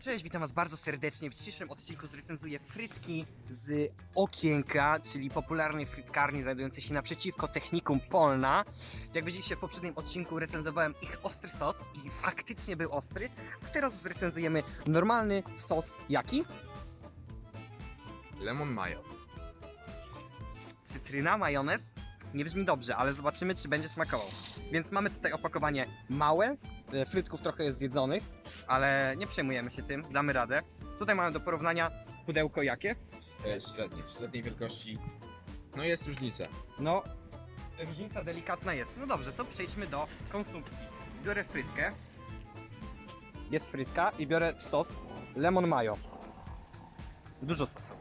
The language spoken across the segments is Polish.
Cześć, witam was bardzo serdecznie. W dzisiejszym odcinku zrecenzuję frytki z Okienka, czyli popularnej frytkarni znajdującej się naprzeciwko Technikum Polna. Jak widzieliście w poprzednim odcinku recenzowałem ich ostry sos i faktycznie był ostry. A teraz zrecenzujemy normalny sos jaki? Lemon mayo. Cytryna, majonez. Nie brzmi dobrze, ale zobaczymy czy będzie smakował. Więc mamy tutaj opakowanie małe, frytków trochę jest zjedzonych, ale nie przejmujemy się tym, damy radę. Tutaj mamy do porównania pudełko jakie? E, średnie, średniej wielkości. No jest różnica. No, różnica delikatna jest. No dobrze, to przejdźmy do konsumpcji. Biorę frytkę. Jest frytka i biorę sos lemon mayo. Dużo sosu.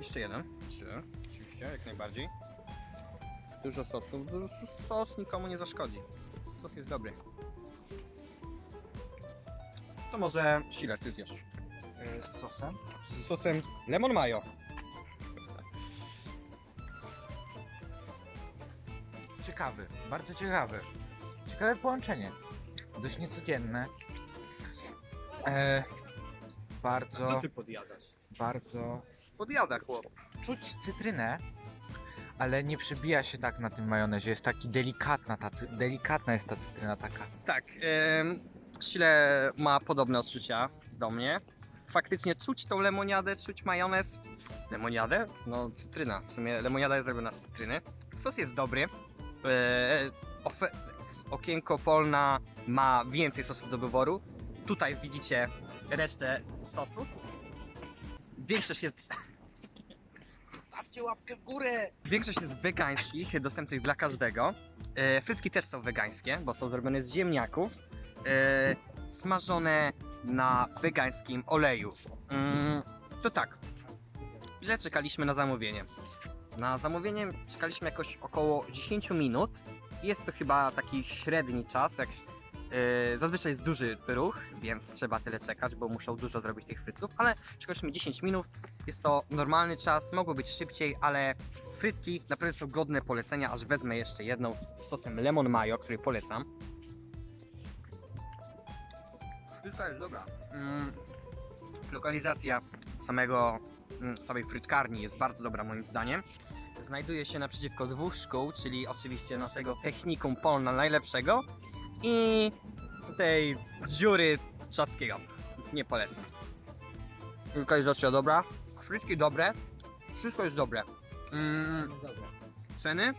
Jeszcze jeden. Trzy. Oczywiście, jak najbardziej. Dużo sosu. Dużo sos nikomu nie zaszkodzi. Sos jest dobry. To może Sile, ty zjesz. z sosem. Z sosem lemon mayo. Ciekawy, bardzo ciekawy. Ciekawe połączenie. Dość niecodzienne. E, bardzo, podjadasz? bardzo Podjada chłop. czuć cytrynę, ale nie przybija się tak na tym majonezie. Jest taki delikatna, ta, cy- delikatna jest ta cytryna taka. Tak, em, Sile ma podobne odczucia do mnie. Faktycznie czuć tą lemoniadę, czuć majonez. Lemoniadę? No cytryna. W sumie lemoniada jest zrobiona z cytryny. Sos jest dobry. E, ofe- okienko polna ma więcej sosów do wyboru. Tutaj widzicie resztę sosów. Większość jest Łapkę w górę! Większość jest wegańskich, dostępnych dla każdego. E, frytki też są wegańskie, bo są zrobione z ziemniaków, e, smażone na wegańskim oleju. Mm, to tak, ile czekaliśmy na zamówienie? Na zamówienie czekaliśmy jakoś około 10 minut. Jest to chyba taki średni czas, jak e, zazwyczaj jest duży ruch, więc trzeba tyle czekać, bo muszą dużo zrobić tych frytków, ale czekaliśmy 10 minut. Jest to normalny czas, mogło być szybciej, ale frytki naprawdę są godne polecenia, aż wezmę jeszcze jedną z sosem lemon mayo, który polecam. Frytka jest dobra. Mm, lokalizacja samego, mm, samej frytkarni jest bardzo dobra moim zdaniem. Znajduje się naprzeciwko dwóch szkół, czyli oczywiście naszego Technikum Polna najlepszego i tej dziury Czackiego. Nie polecam. Lokalizacja dobra, frytki dobre, wszystko jest dobre. Mm, ceny?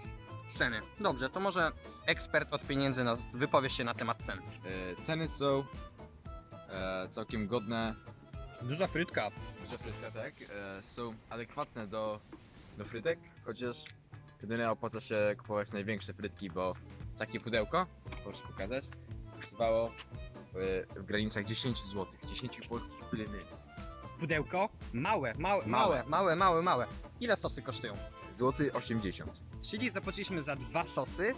Ceny. Dobrze, to może ekspert od pieniędzy nas wypowie się na temat cen. E, ceny są e, całkiem godne. Duża frytka. Duże frytka, tak? E, są adekwatne do, do frytek, chociaż jedynie opłaca się kupować największe frytki, bo takie pudełko, proszę pokazać, kosztowało e, w granicach 10 zł, 10 polskich plyny. Pudełko? Małe, małe, małe, Małe. małe, małe. Ile sosy kosztują? Złoty 80. Czyli zapłaciliśmy za dwa sosy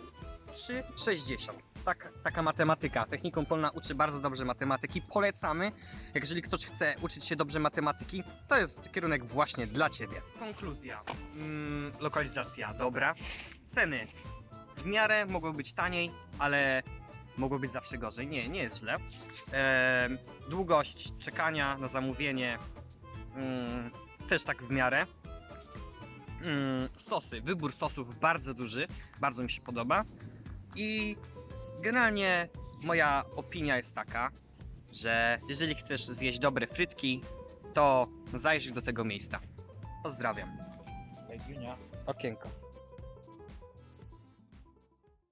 3,60. Tak, taka matematyka. Technikum Polna uczy bardzo dobrze matematyki. Polecamy. Jeżeli ktoś chce uczyć się dobrze matematyki, to jest kierunek właśnie dla Ciebie. Konkluzja. Mm, lokalizacja dobra. Ceny. W miarę mogły być taniej, ale mogło być zawsze gorzej. Nie, nie jest źle. Długość czekania na zamówienie mm, też tak w miarę. Mm, sosy, wybór sosów bardzo duży, bardzo mi się podoba. I generalnie moja opinia jest taka, że jeżeli chcesz zjeść dobre frytki, to zajrzyj do tego miejsca. Pozdrawiam. Okienko.